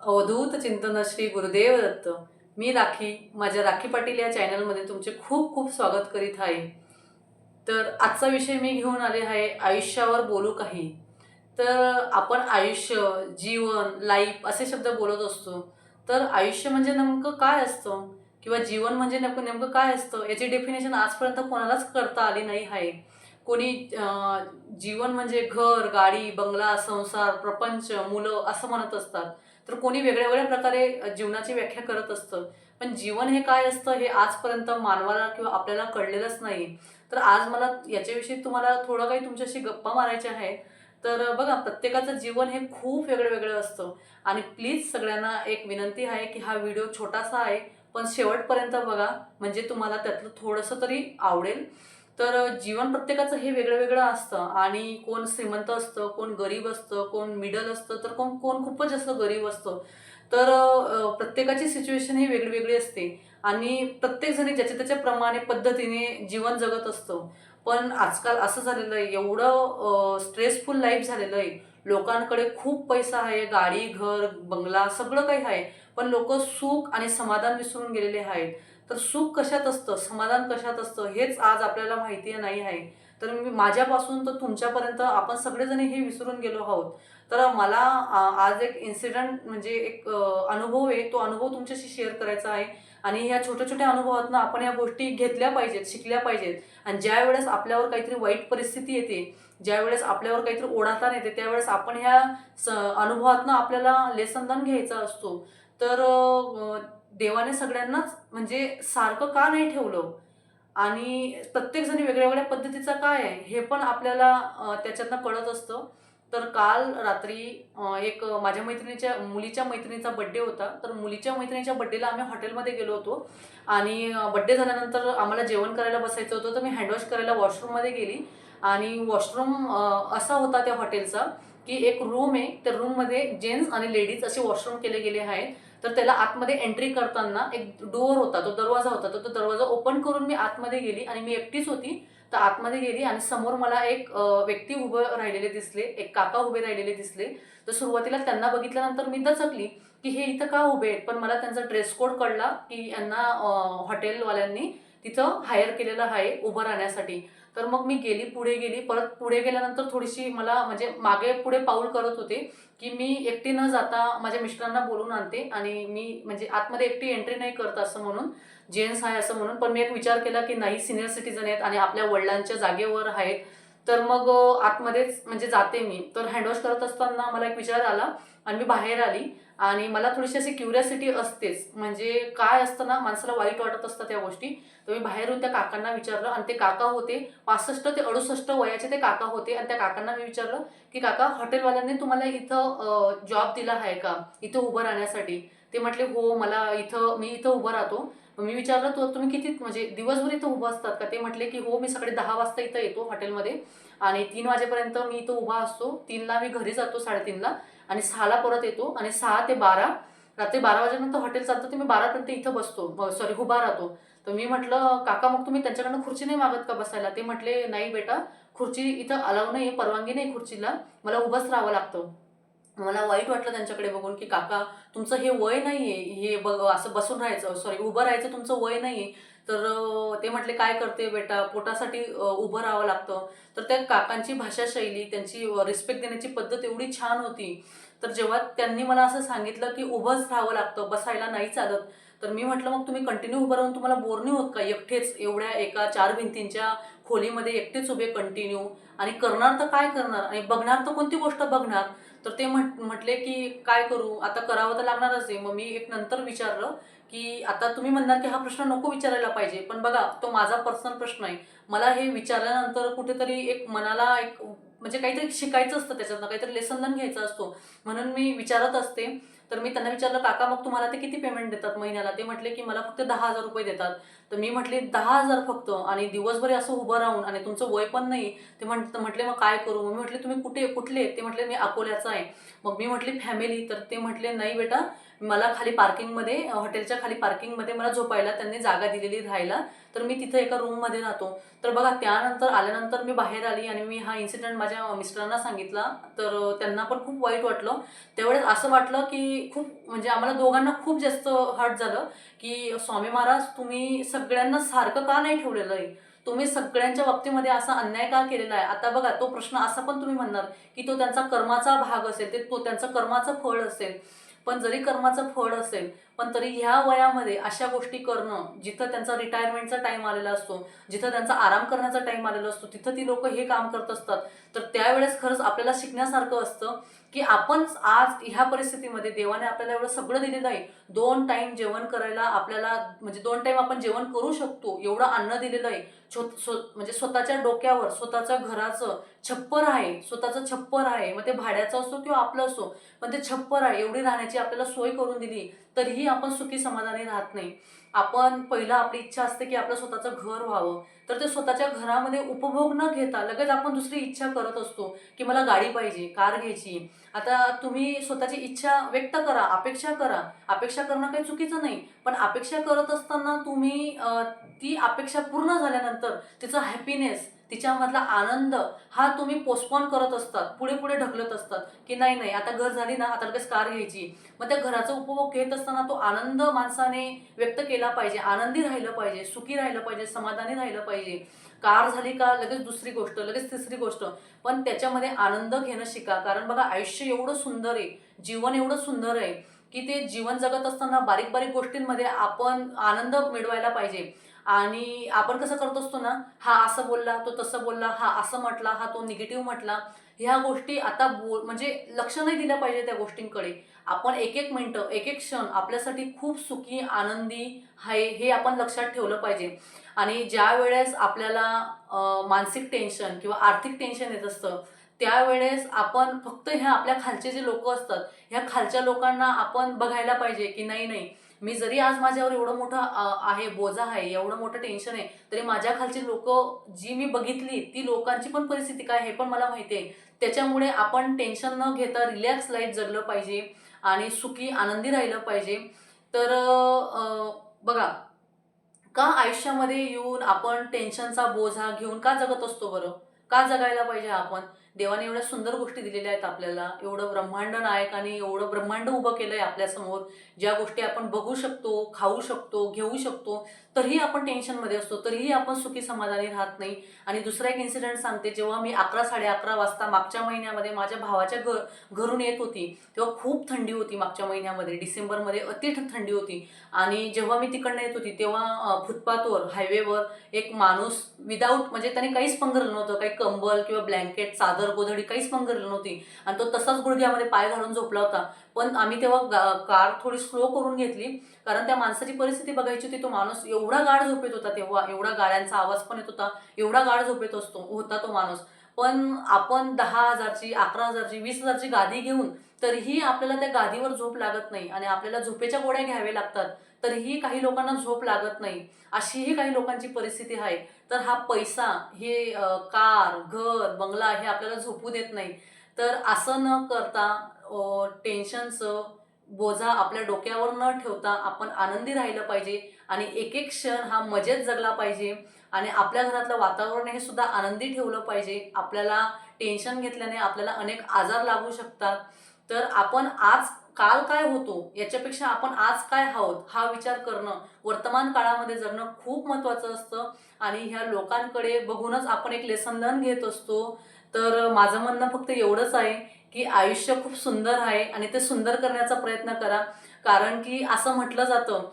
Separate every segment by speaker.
Speaker 1: अवधूत चिंतन श्री गुरुदेव दत्त. मी राखी माझ्या राखी पाटील या चॅनलमध्ये तुमचे खूप खूप स्वागत करीत आहे. तर आजचा विषय मी घेऊन आले आहे आयुष्यावर बोलू काही. तर आपण आयुष्य जीवन लाईफ असे शब्द बोलत असतो. तर आयुष्य म्हणजे नेमकं काय असतं? किंवा जीवन म्हणजे नेमकं नेमकं काय असतं? याची डेफिनेशन आजपर्यंत कोणालाच करता आली नाही आहे. कोणी जीवन म्हणजे घर गाडी बंगला संसार प्रपंच मुलं असं म्हणत असतात. तर कोणी वेगळ्या वेगळ्या प्रकारे जीवनाची व्याख्या करत असतं. पण जीवन हे काय असतं हे आजपर्यंत मानवाला किंवा आपल्याला कळलेलंच नाही. तर आज मला याच्याविषयी तुम्हाला थोडं काही तुमच्याशी गप्पा मारायच्या आहेत. तर बघा प्रत्येकाचं जीवन हे खूप वेगळं वेगळं असतं. आणि प्लीज सगळ्यांना एक विनंती आहे की हा व्हिडिओ छोटासा आहे पण शेवटपर्यंत बघा. म्हणजे तुम्हाला त्यातलं थोडंसं तरी आवडेल. तर जीवन प्रत्येकाचं हे वेगळं वेगळं असतं. आणि कोण श्रीमंत असतं कोण गरीब असतं कोण मिडल असतं तर कोण कोण खूपच जास्त गरीब असतं. तर प्रत्येकाची सिच्युएशन ही वेगळी वेगळी असते. आणि प्रत्येकजणी ज्याच्या त्याच्याप्रमाणे पद्धतीने जीवन जगत असतं. पण आजकाल असं झालेलं आहे एवढं स्ट्रेसफुल लाईफ झालेलं आहे. लोकांकडे खूप पैसा आहे गाडी घर बंगला सगळं काही आहे. पण लोक सुख आणि समाधान विसरून गेलेले आहेत. तर सुख कशात असतं? समाधान कशात असतं? हेच आज आपल्याला माहिती नाही आहे. तर मी माझ्यापासून तर तुमच्यापर्यंत आपण सगळेजण हे विसरून गेलो आहोत. तर मला आज एक इन्सिडंट म्हणजे एक अनुभव आहे. तो अनुभव तुमच्याशी शेअर करायचा आहे. आणि ह्या छोट्या छोट्या अनुभवातून आपण या गोष्टी घेतल्या पाहिजेत शिकल्या पाहिजेत. आणि ज्या वेळेस आपल्यावर काहीतरी वाईट परिस्थिती येते ज्या वेळेस आपल्यावर काहीतरी ओढाताना येते त्यावेळेस आपण ह्या स अनुभवातनं आपल्याला लेसनदान घ्यायचा असतो. तर देवाने सगळ्यांनाच म्हणजे सारखं का नाही ठेवलं? आणि प्रत्येकजणी वेगळ्या वेगळ्या पद्धतीचा काय आहे? हे पण आपल्याला त्याच्यातनं कळत असतं. तर काल रात्री एक माझ्या मैत्रिणीच्या मुलीच्या मैत्रिणीचा बड्डे होता. तर मुलीच्या मैत्रिणीच्या बड्डेला आम्ही हॉटेलमध्ये गेलो होतो. आणि बड्डे झाल्यानंतर आम्हाला जेवण करायला बसायचं होतं. तर मी हँडवॉश करायला वॉशरूममध्ये गेली. आणि वॉशरूम असा होता त्या हॉटेलचा की एक रूम आहे. त्या रूममध्ये जेंट्स आणि लेडीज असे वॉशरूम केले गेले आहेत. तर त्याला आतमध्ये एंट्री करताना एक डोअर होता तो दरवाजा होता. तर तो दरवाजा ओपन करून मी आतमध्ये गेली आणि मी एकटीच होती. तर आतमध्ये गेली आणि समोर मला एक व्यक्ती उभं राहिलेले दिसले एक काका उभे राहिलेले दिसले. तर सुरुवातीला त्यांना बघितल्यानंतर मी दचकली की हे इथं का उभे आहेत? पण मला त्यांचा ड्रेस कोड कळला की यांना हॉटेलवाल्यांनी तिथं हायर केलेलं आहे उभं राहण्यासाठी. तर मग मी गेली पुढे गेली. परत पुढे गेल्यानंतर थोडीशी मला म्हणजे मागे पुढे पाऊल करत होते की मी एकटी न जाता माझ्या मिस्टरांना बोलून आणते आणि मी म्हणजे आतमध्ये एकटी एंट्री नाही करत असं म्हणून जेन्ट्स आहे असं म्हणून. पण मी एक विचार केला की नाही सिनियर सिटीजन आहेत आणि आपल्या वडिलांच्या जागेवर आहेत. तर मग आतमध्येच म्हणजे जाते मी. तर हँडवॉश करत असताना मला एक विचार आला आणि मी बाहेर आली. आणि मला थोडीशी अशी क्युरियासिटी असतेच. म्हणजे काय असतं ना माणसाला वाईट वाटत असतं त्या गोष्टी. तर मी बाहेरून त्या काकांना विचारलं आणि ते काका होते पासष्ट ते अडुसष्ट वयाचे ते काका होते आणि त्या काकांना मी विचारलं की काका हॉटेलवाल्यांनी तुम्हाला इथं जॉब दिला आहे का? इथं उभं राहण्यासाठी? ते म्हटले हो मला इथं मी इथं उभं राहतो. मग मी विचारलं तो तुम्ही किती म्हणजे दिवसभर इथं उभं असतात का? ते म्हटले की हो मी सकाळी दहा वाजता इथं येतो हॉटेलमध्ये आणि तीन वाजेपर्यंत मी इथं उभा असतो. तीनला मी घरी जातो साडेतीनला आणि सहाला परत येतो आणि सहा ते बारा रात्री बारा वाजेनंतर हॉटेल चालतं ते मी बारापर्यंत इथं बसतो. सॉरी उभा राहतो. तर मी म्हटलं काका मग तुम्ही त्यांच्याकडनं खुर्ची नाही मागत का बसायला? ते म्हटले नाही बेटा खुर्ची इथं अलाव नाही परवानगी नाही खुर्चीला. मला उभंच राहावं लागतं. मला वाईट वाटलं त्यांच्याकडे बघून की काका तुमचं हे वय नाही आहे हे बघ असं बसून राहायचं सॉरी उभं राहायचं तुमचं वय नाही आहे तर ते म्हटले काय करते बेटा? पोटासाठी उभं राहावं लागतं. तर त्या काकांची भाषाशैली त्यांची रिस्पेक्ट देण्याची पद्धत एवढी छान होती. तर जेव्हा त्यांनी मला असं सांगितलं की उभंच राहावं लागतं बसायला नाही चालत तर मी म्हटलं मग तुम्ही कंटिन्यू उभं राहून तुम्हाला बोर नाही होत का? एकटेच एवढ्या एका चार भिंतींच्या खोलीमध्ये एकटेच उभे कंटिन्यू आणि करणार तर काय करणार? आणि बघणार तर कोणती गोष्ट बघणार? तर ते म्हट म्हटले की काय करू? आता करावं तर लागणारच आहे. मग मी एक नंतर विचारलं की आता तुम्ही म्हणणार की हा प्रश्न नको विचारायला पाहिजे पण बघा तो माझा पर्सनल प्रश्न आहे. मला हे विचारल्यानंतर कुठेतरी एक मनाला एक म्हणजे काहीतरी शिकायचं असतं त्याच्यातनं काहीतरी लेसन घ्यायचा असतो. म्हणून मी विचारत असते. तर मी त्यांना विचारलं काका मग तुम्हाला ते किती पेमेंट देतात महिन्याला? ते म्हटले की मला फक्त दहा हजार रुपये देतात. तर मी म्हटले दहा हजार फक्त? आणि दिवसभर असं उभं राहून आणि तुमचं वय पण नाही? ते म्हण म्हटले मग काय करू? मग मी म्हटले तुम्ही कुठे कुठले? ते म्हटले मी अकोल्याचं आहे. मग मी म्हटली फॅमिली? तर ते म्हटले नाही बेटा मला खाली पार्किंगमध्ये हॉटेलच्या खाली पार्किंगमध्ये मला झोपायला त्यांनी जागा दिलेली राहायला. तर मी तिथं एका रूममध्ये राहतो. तर बघा त्यानंतर आल्यानंतर मी बाहेर आली आणि मी हा इन्सिडेंट माझ्या मिस्टरांना सांगितला. तर त्यांना पण खूप वाईट वाटलं. त्यावेळेस असं वाटलं की खूप म्हणजे आम्हाला दोघांना खूप जास्त हर्ट झालं की स्वामी महाराज तुम्ही सगळ्यांना सारखं का नाही ठेवलेलं आहे? तुम्ही सगळ्यांच्या बाबतीमध्ये असा अन्याय का केलेला आहे? आता बघा तो प्रश्न असा पण तुम्ही म्हणणार की तो त्यांचा कर्माचा भाग असेल ते तो त्यांचं कर्माचं फळ असेल. पण जरी कर्माचं फळ असेल पण तरी ह्या वयामध्ये अशा गोष्टी करणं जिथं त्यांचा रिटायरमेंटचा टाईम आलेला असतो जिथं त्यांचा आराम करण्याचा टाईम आलेला असतो तिथं ती लोक हे काम करत असतात. तर त्यावेळेस खरंच आपल्याला शिकण्यासारखं असतं की आपण आज ह्या परिस्थितीमध्ये देवाने आपल्याला एवढं सगळं दिलेलं आहे. दोन टाईम जेवण करायला आपल्याला म्हणजे दोन टाईम आपण जेवण करू शकतो एवढं अन्न दिलेलं आहे. छो स्व म्हणजे स्वतःच्या डोक्यावर स्वतःच्या घराचं छप्पर आहे स्वतःचं छप्पर आहे. मग ते भाड्याचं असो किंवा आपलं असो पण ते छप्पर आहे एवढी राहण्याची आपल्याला सोय करून दिली तरीही आपण सुखी समाधानी राहत नाही. आपण पहिला आपली इच्छा असते की आपलं स्वतःचं घर व्हावं. तर ते स्वतःच्या घरामध्ये उपभोग न घेता लगेच आपण दुसरी इच्छा करत असतो की मला गाडी पाहिजे कार घ्यायची. आता तुम्ही स्वतःची इच्छा व्यक्त करा अपेक्षा करा. अपेक्षा करणं काही चुकीचं नाही पण अपेक्षा करत असताना तुम्ही ती अपेक्षा पूर्ण झाल्यानंतर तिचं हॅपीनेस तिच्यामधला आनंद हा तुम्ही पोस्टपॉन करत असतात पुढे पुढे ढकलत असतात की नाही नाही आता घर झाली ना आता लगेच कार घ्यायची. मग त्या घराचा उपभोग घेत असताना तो आनंद माणसाने व्यक्त केला पाहिजे आनंदी राहिलं पाहिजे सुखी राहिलं पाहिजे समाधानी राहिलं पाहिजे. कार झाली का लगेच दुसरी गोष्ट लगेच तिसरी गोष्ट. पण त्याच्यामध्ये आनंद घेणं शिका. कारण बघा आयुष्य एवढं सुंदर आहे जीवन एवढं सुंदर आहे की ते जीवन जगत असताना बारीक बारीक गोष्टींमध्ये आपण आनंद मिळवायला पाहिजे. आणि आपण कसं करत असतो ना हा असं बोलला तो तसं बोलला हा असं म्हटला हा तो निगेटिव्ह म्हटला ह्या गोष्टी आता बोल म्हणजे लक्ष नाही दिलं पाहिजे त्या गोष्टींकडे. आपण एक एक मिनटं एक एक क्षण आपल्यासाठी खूप सुखी आनंदी आहे हे आपण लक्षात ठेवलं पाहिजे. आणि ज्या वेळेस आपल्याला मानसिक टेन्शन किंवा आर्थिक टेन्शन येत असतं त्यावेळेस आपण फक्त ह्या आपल्या खालचे जे लोक असतात ह्या खालच्या लोकांना आपण बघायला पाहिजे की नाही नाही मी जरी आज माझ्यावर एवढं मोठं आहे बोजा आहे एवढं मोठं टेन्शन आहे तरी माझ्या खालची लोक जी मी बघितली ती लोकांची पण परिस्थिती काय हे पण मला माहिती आहे. त्याच्यामुळे आपण टेन्शन न घेता रिलॅक्स लाईफ जगलं पाहिजे. आणि सुखी आनंदी राहिलं पाहिजे. तर बघा का आयुष्यामध्ये येऊन आपण टेन्शनचा बोझा घेऊन का जगत असतो बरं? का जगायला पाहिजे आपण? देवाने एवढ्या सुंदर गोष्टी दिलेल्या आहेत आपल्याला. एवढं ब्रह्मांड नायकाने एवढं ब्रह्मांड उभं केलं आहे आपल्यासमोर. ज्या गोष्टी आपण बघू शकतो खाऊ शकतो घेऊ शकतो तरीही आपण टेन्शनमध्ये असतो तरीही आपण सुखी समाधानी राहत नाही. आणि दुसरा एक इन्सिडेंट सांगते जेव्हा मी अकरा साडे अकरा वाजता मागच्या महिन्यामध्ये माझ्या भावाच्या घर घरून येत होती तेव्हा खूप थंडी होती मागच्या महिन्यामध्ये. डिसेंबरमध्ये अति थंडी होती. आणि जेव्हा मी तिकडनं येत होती तेव्हा फुटपाथवर हायवेवर एक माणूस विदाऊट म्हणजे त्याने काहीच पंगरलं नव्हतं. काही कंबल किंवा ब्लँकेट चादर गोधडी काहीच पंगरलं नव्हती. आणि तो तसाच गुडघ्यामध्ये पाय घालून झोपला होता. पण आम्ही तेव्हा गा- कार थोडी स्लो करून घेतली. कारण त्या माणसाची परिस्थिती बघायची होती तो माणूस एवढा गाढ झोपेत होता तेव्हा एवढा गाड्यांचा आवाज पण येत होता एवढा गाढ झोपेत असतो होता तो माणूस. पण आपण दहा हजारची अकरा हजारची वीस हजारची गादी घेऊन तरीही आपल्याला त्या गादीवर झोप लागत नाही आणि आपल्याला झोपेच्या गोळ्या घ्यावे लागतात तरीही काही लोकांना झोप लागत नाही. अशीही काही लोकांची परिस्थिती आहे. तर हा पैसा हे कार घर बंगला हे आपल्याला झोपू देत नाही. तर असं न करता टेन्शनचं बोजा आपल्या डोक्यावर न ठेवता आपण आनंदी राहिलं पाहिजे आणि एक एक क्षण हा मजेत जगला पाहिजे आणि आपल्या घरातलं वातावरण हे सुद्धा आनंदी ठेवलं पाहिजे. आपल्याला टेन्शन घेतल्याने आपल्याला अनेक आजार लागू शकतात. तर आपण आज काल काय होतो याच्यापेक्षा आपण आज काय आहोत हा विचार करणं वर्तमान काळामध्ये जगणं खूप महत्त्वाचं असतं आणि ह्या लोकांकडे बघूनच आपण एक लेसन लर्न घेत असतो. तर माझं म्हणणं फक्त एवढंच आहे की आयुष्य खूप सुंदर आहे आणि ते सुंदर करण्याचा प्रयत्न करा. कारण की असं म्हटलं जातं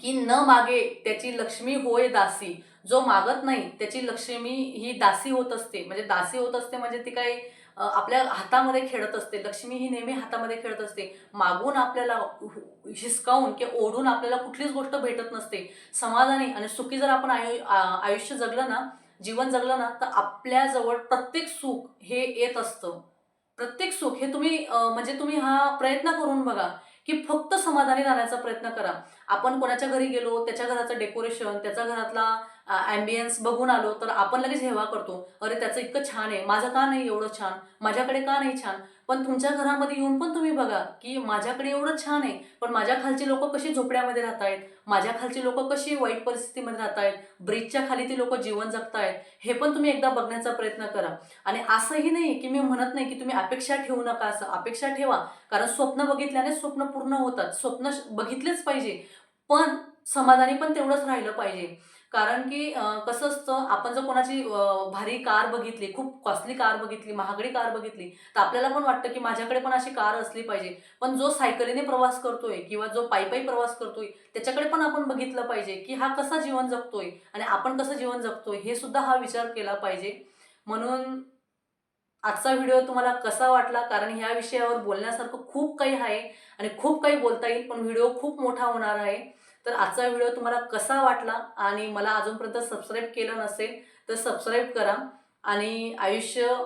Speaker 1: की न मागे त्याची लक्ष्मी होय दासी. जो मागत नाही त्याची लक्ष्मी ही दासी होत असते. म्हणजे दासी होत असते म्हणजे ती काही आपल्या हातामध्ये खेळत असते. लक्ष्मी ही नेहमी हातामध्ये खेळत असते. मागून आपल्याला हु- हिसकावून किंवा ओढून आपल्याला कुठलीच गोष्ट भेटत नसते. समाधानी आणि सुखी जर आपण आयु आयुष्य जगलं ना जीवन जगलं ना तर आपल्याजवळ प्रत्येक सुख हे येत असतं. प्रत्येक सुख हे तुम्ही म्हणजे तुम्ही हा प्रयत्न करून बघा की फक्त समाधानी राहण्याचा प्रयत्न करा. आपण कोणाच्या घरी गेलो त्याच्या घराचं डेकोरेशन त्याच्या घरातला ॲम्बियन्स बघून आलो तर आपण लगेच हेवा करतो. अरे त्याचं इतकं छान आहे. माझं का नाही एवढं छान? माझ्याकडे का नाही छान? पण तुमच्या घरामध्ये येऊन पण तुम्ही बघा की माझ्याकडे एवढं छान आहे. पण माझ्या खालची लोक कशी झोपड्यामध्ये राहत आहेत माझ्या खालची लोक कशी वाईट परिस्थितीमध्ये राहत आहेत ब्रिजच्या खाली ती लोक जीवन जगतायत? हे पण तुम्ही एकदा बघण्याचा प्रयत्न करा. आणि असंही नाही की मी म्हणत नाही की तुम्ही अपेक्षा ठेवू नका असं. अपेक्षा ठेवा. कारण स्वप्न बघितल्याने स्वप्न पूर्ण होतात. स्वप्न बघितलेच पाहिजे. पण समाधानी पण तेवढंच राहिलं पाहिजे. कारण की कसं असतं आपण जर कोणाची भारी कार बघितली खूप कॉस्टली कार बघितली महागडी कार बघितली तर आपल्याला पण वाटतं की माझ्याकडे पण अशी कार असली पाहिजे. पण जो सायकलीने प्रवास करतोय किंवा जो पायपाई पायी प्रवास करतोय त्याच्याकडे पण आपण बघितलं पाहिजे की हा कसा जीवन जगतोय आणि आपण कसं जीवन जगतोय हे सुद्धा हा विचार केला पाहिजे. म्हणून आजचा व्हिडिओ तुम्हाला कसा वाटला? कारण ह्या विषयावर बोलण्यासारखं खूप काही आहे आणि खूप काही बोलता येईल पण व्हिडिओ खूप मोठा होणार आहे. तर आजचा व्हिडिओ तुम्हाला कसा वाटला आणि मला अजूनपर्यंत सबस्क्राईब केलं नसेल तर सबस्क्राईब करा आणि आयुष्य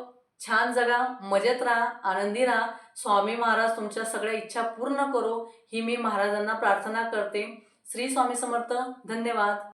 Speaker 1: छान जगा मजेत राहा आनंदी राहा. स्वामी महाराज तुमच्या सगळ्या इच्छा पूर्ण करो. ही मी महाराजांना प्रार्थना करते. श्री स्वामी समर्थ. धन्यवाद.